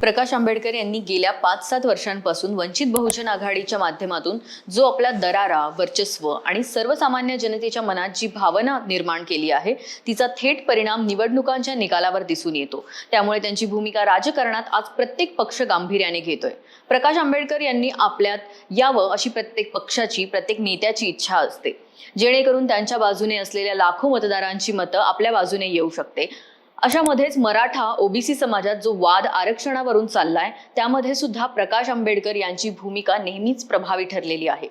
प्रकाश आंबेडकर यांनी गेल्या पाच सात वर्षांपासून वंचित बहुजन आघाडीच्या माध्यमातून जो आपला दरारा वर्चस्व आणि सर्वसामान्य जनतेच्या मनात जी भावना निर्माण केली आहे तिचा थेट परिणाम निवडणुकांच्या निकालावर दिसून येतो. त्यामुळे त्यांची भूमिका राजकारणात आज प्रत्येक पक्ष गांभीर्याने घेतोय. प्रकाश आंबेडकर यांनी आपल्यात यावं अशी प्रत्येक पक्षाची प्रत्येक नेत्याची इच्छा असते. जेणेकरून त्यांच्या बाजूने असलेल्या लाखो मतदारांची मतं आपल्या बाजूने येऊ शकते. अशामध्येच मराठा ओबीसी समाजात जो वाद आरक्षणावरून चाललाय त्यामध्ये सुद्धा प्रकाश आंबेडकर यांची भूमिका नेहमीच प्रभावी ठरलेली आहे.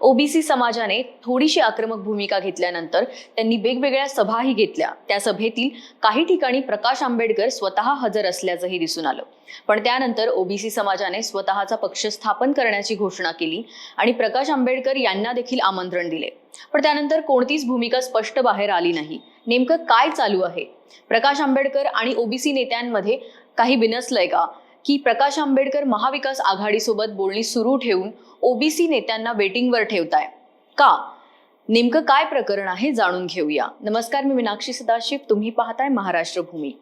ओबीसी समाजाने थोडीशी आक्रमक भूमिका घेतल्यानंतर त्यांनी वेगवेगळ्या सभाही घेतल्या. त्या सभेतील काही ठिकाणी प्रकाश आंबेडकर स्वतः हजर असल्याचंही दिसून आलं. पण त्यानंतर ओबीसी समाजाने स्वतःचा पक्ष स्थापन करण्याची घोषणा केली आणि प्रकाश आंबेडकर यांना देखील आमंत्रण दिले. पण त्यानंतर कोणतीच भूमिका स्पष्ट बाहेर आली नाही. नेमकं काय चालू आहे? प्रकाश आंबेडकर आणि ओबीसी नेत्यांमध्ये काही बिनसलंय का? की प्रकाश आंबेडकर महाविकास आघाडीसोबत बोलणी सुरू ठेवून ओबीसी नेत्यांना वेटिंगवर ठेवताय. का? नेमकं काय प्रकरण आहे जाणून घेऊया. नमस्कार मी मीनाक्षी सदाशिव. तुम्ही पाहताय महाराष्ट्र भूमी.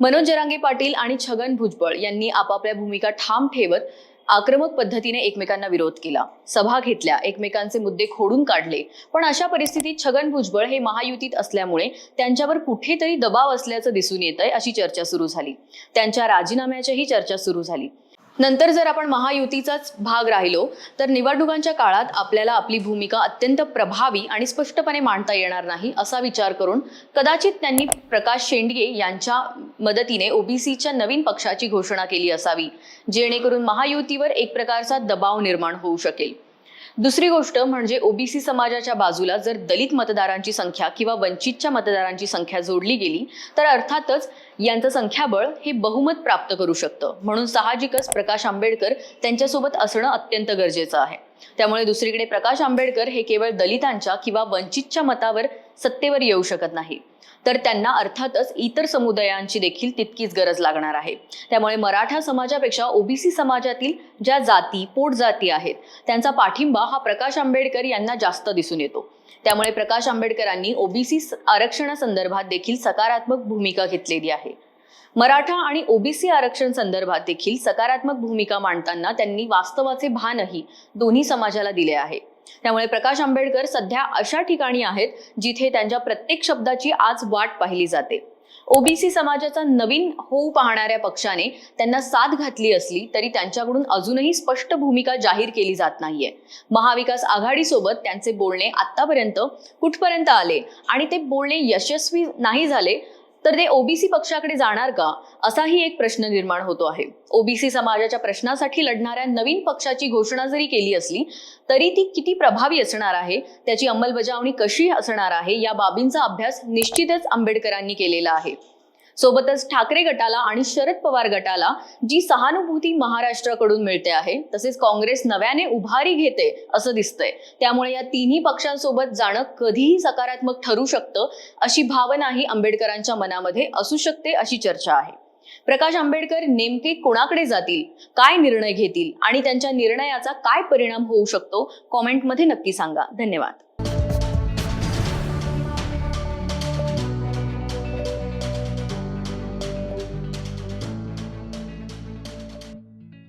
मनोज जरांगे पाटील आणि छगन भुजबळ यांनी आपापल्या भूमिका ठाम ठेवत आक्रमक पद्धतीने एकमेकांना विरोध केला. सभा घेतल्या एकमेकांचे मुद्दे खोडून काढले. पण अशा परिस्थितीत छगन भुजबळ हे महायुतीत असल्यामुळे त्यांच्यावर कुठेतरी दबाव असल्याचं दिसून येत आहे अशी चर्चा सुरू झाली. त्यांच्या राजीनाम्याच्याही चर्चा सुरू झाली. नंतर जर आपण महायुतीचाच भाग राहिलो तर निवडणुकांच्या काळात आपल्याला आपली भूमिका अत्यंत प्रभावी आणि स्पष्टपणे मांडता येणार नाही असा विचार करून कदाचित त्यांनी प्रकाश शेंडगे यांच्या मदतीने ओबीसीच्या नवीन पक्षाची घोषणा केली असावी जेणेकरून महायुतीवर एक प्रकारचा दबाव निर्माण होऊ शकेल. दुसरी गोष्ट म्हणजे ओबीसी समाजाच्या बाजूला जर दलित मतदारांची संख्या किंवा वंचितच्या मतदारांची संख्या जोडली गेली तर अर्थातच यांचं संख्याबळ हे बहुमत प्राप्त करू शकतं. म्हणून साहजिकच प्रकाश आंबेडकर त्यांच्यासोबत असणं अत्यंत गरजेचं आहे. त्यामुळे दुसरीकडे प्रकाश आंबेडकर हे केवळ दलितांच्या किंवा वंचितच्या मतावर सत्तेवर येऊ शकत नाही. तर त्यांना अर्थातच इतर समुदायांची देखील तितकीच गरज लागणार आहे. त्यामुळे मराठा समाजापेक्षा ओबीसी समाजातील ज्या जाती पोटजाती आहेत त्यांचा पाठिंबा हा प्रकाश आंबेडकर यांना जास्त दिसून येतो. त्यामुळे प्रकाश आंबेडकरांनी ओबीसी आरक्षणासंदर्भात देखील सकारात्मक भूमिका घेतलेली आहे. मराठा आणि ओबीसी आरक्षण संदर्भात देखील सकारात्मक भूमिका मांडताना त्यांनी वास्तवाचे भानही दोन्ही समाजाला दिले आहे. त्यामुळे प्रकाश आंबेडकर सध्या अशा ठिकाणी आहेत जिथे त्यांच्या प्रत्येक शब्दाची आज वाट पाहिली जाते. ओबीसी समाजाचा नवीन होऊ पाहणाऱ्या पक्षाने त्यांना साथ घातली असली तरी त्यांच्याकडून अजूनही स्पष्ट भूमिका जाहीर केली जात नाहीये. महाविकास आघाडीसोबत त्यांचे बोलणे आतापर्यंत कुठपर्यंत आले आणि ते बोलणे यशस्वी नाही झाले तर ते ओबीसी पक्षाकडे जाणार का? असाही एक प्रश्न निर्माण होतो आहे. ओबीसी समाजाच्या प्रश्नासाठी लढणाऱ्या नवीन पक्षाची घोषणा जरी केली असली तरी ती किती प्रभावी असणार आहे? त्याची अंमलबजावणी कशी असणार आहे? या बाबींचा अभ्यास निश्चितच आंबेडकरांनी केलेला आहे. सोबतच ठाकरे गटाला आणि शरद पवार गटाला जी सहानुभूती महाराष्ट्राकडून मिळते आहे तसेच काँग्रेस नव्याने उभारी घेते असं दिसतंय. त्यामुळे या तिन्ही पक्षांसोबत जाणं कधीही सकारात्मक ठरू शकतं अशी भावनाही आंबेडकरांच्या मनामध्ये असू शकते अशी चर्चा आहे. प्रकाश आंबेडकर नेमके कोणाकडे जातील काय निर्णय घेतील आणि त्यांच्या निर्णयाचा काय परिणाम होऊ शकतो कॉमेंटमध्ये नक्की सांगा. धन्यवाद.